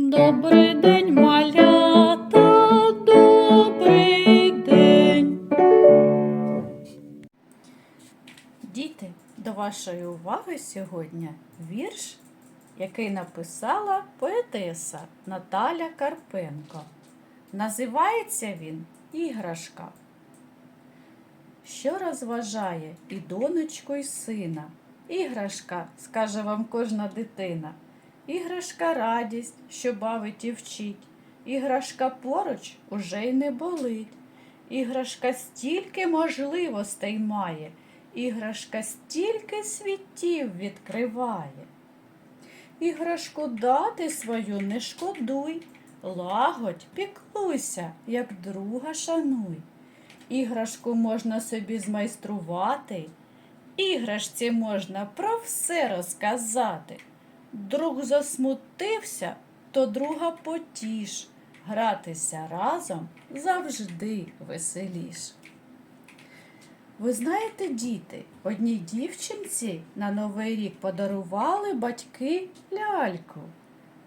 Добрий день, малята, добрий день. Діти, до вашої уваги сьогодні вірш, який написала поетеса Наталя Карпенко. Називається він Іграшка. Що розважає і донечку, і сина? Іграшка, скаже вам кожна дитина. Іграшка радість, що бавить і вчить. Іграшка поруч уже й не болить. Іграшка стільки можливостей має, іграшка стільки світів відкриває. Іграшку дати свою не шкодуй, лагодь, піклуйся, як друга шануй. Іграшку можна собі змайструвати, іграшці можна про все розказати. Друг засмутився, то друга потіш, гратися разом завжди веселіш. Ви знаєте, діти, одній дівчинці на Новий рік подарували батьки ляльку,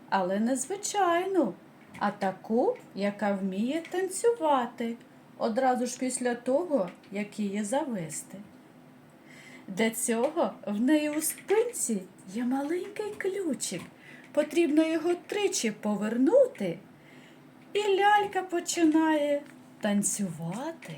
але не звичайну, а таку, яка вміє танцювати одразу ж після того, як її завести. Для цього в неї у спинці є маленький ключик. Потрібно його тричі повернути, і лялька починає танцювати.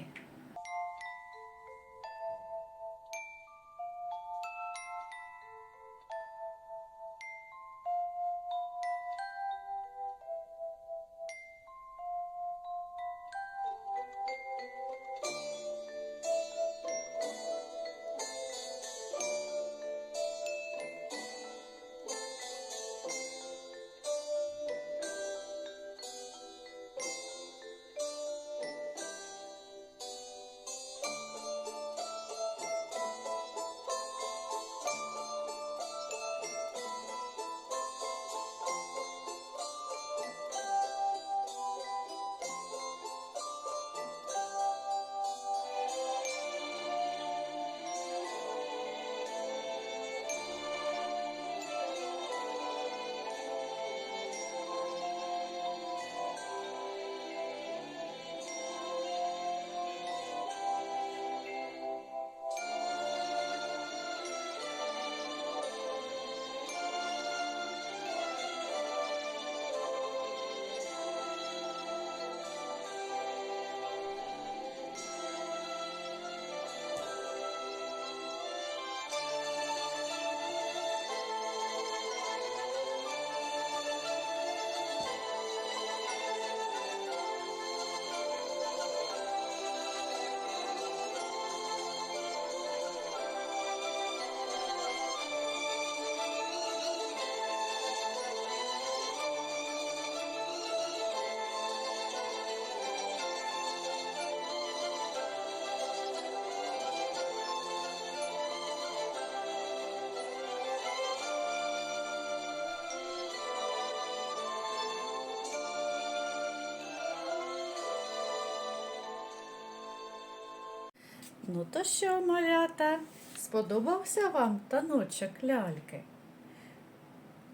Ну то що, малята, сподобався вам таночок ляльки?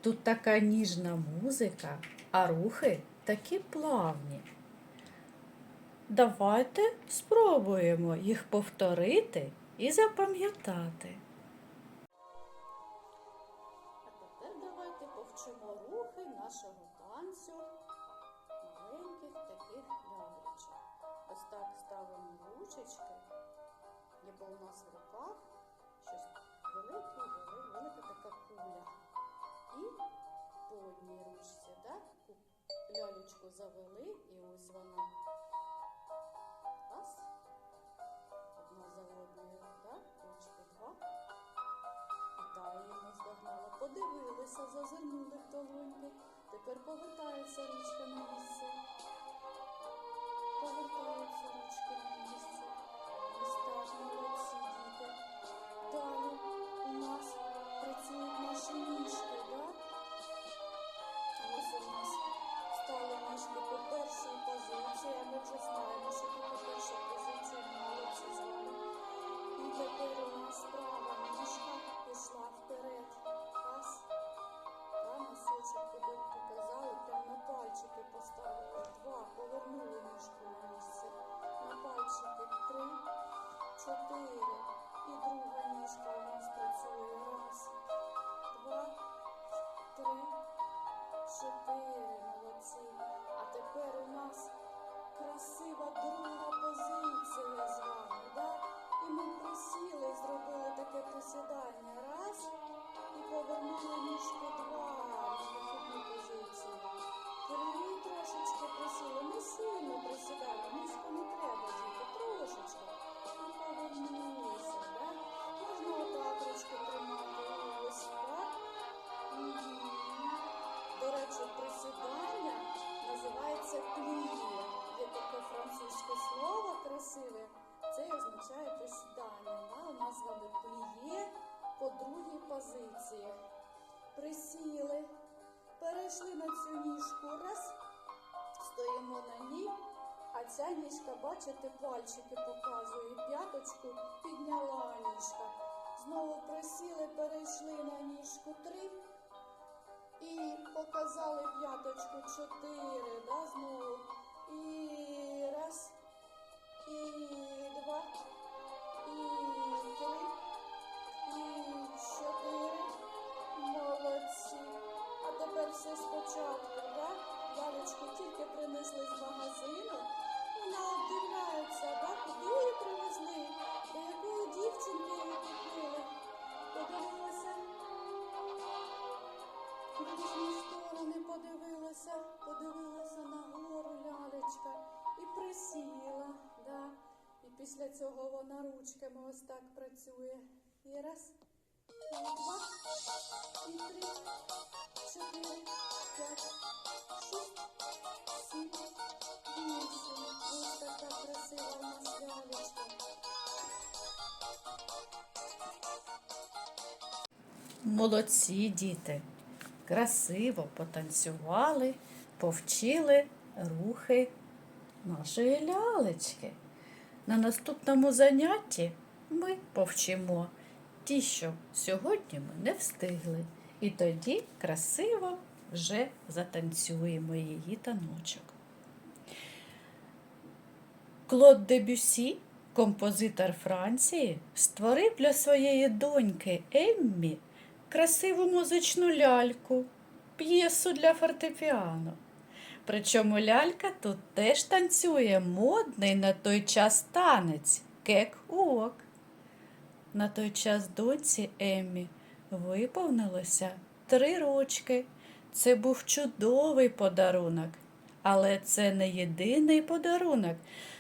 Тут така ніжна музика, а рухи такі плавні. Давайте спробуємо їх повторити і запам'ятати. Ручці, так? Лялечку завели, і ось вона. Раз. Одна за одною, так? Ручки два. І та її наздогнала. Подивилися, зазирнули в долоньки. Тепер повертається ручка на місце. Повертаються ручки на місце. Ось так, молодці діти. Далі у нас працюють наші ніжки, стали наш по першій позиції, позиції. Присіли, перейшли на цю ніжку. Раз, стоїмо на ній. А ця ніжка, бачите, пальчики показує. П'яточку підняла ніжка. Знову присіли, перейшли на ніжку три. І показали п'яточку чотири, да, знову. Цього вона ручками ось так працює. І раз, і два, і три, чотири, п'ять, шість, сім, вісім. Ось така красива у нас лялечка. Молодці діти, красиво потанцювали, повчили рухи нашої лялечки. На наступному занятті ми повчимо ті, що сьогодні ми не встигли. І тоді красиво вже затанцюємо її таночок. Клод Дебюсі, композитор Франції, створив для своєї доньки Еммі красиву музичну ляльку, п'єсу для фортепіано. Причому лялька тут теж танцює модний на той час танець кек-уок. На той час доньці Еммі виповнилося три рочки. Це був чудовий подарунок, але це не єдиний подарунок.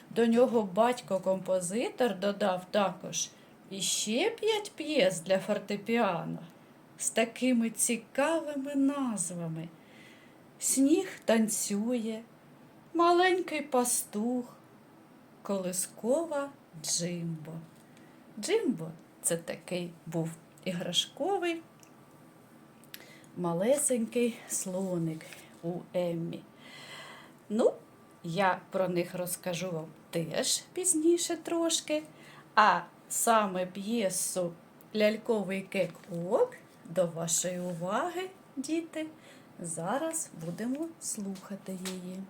До нього батько-композитор додав також іще п'ять п'єс для фортепіано з такими цікавими назвами. Сніг танцює, маленький пастух, колискова Джимбо. Джимбо це такий був іграшковий, малесенький слоник у Еммі. Ну, я про них розкажу вам теж пізніше трошки. А саме п'єсу Ляльковий кек-ок до вашої уваги, діти. Зараз будемо слухати її.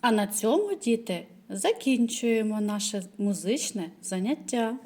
А на цьому, діти, закінчуємо наше музичне заняття.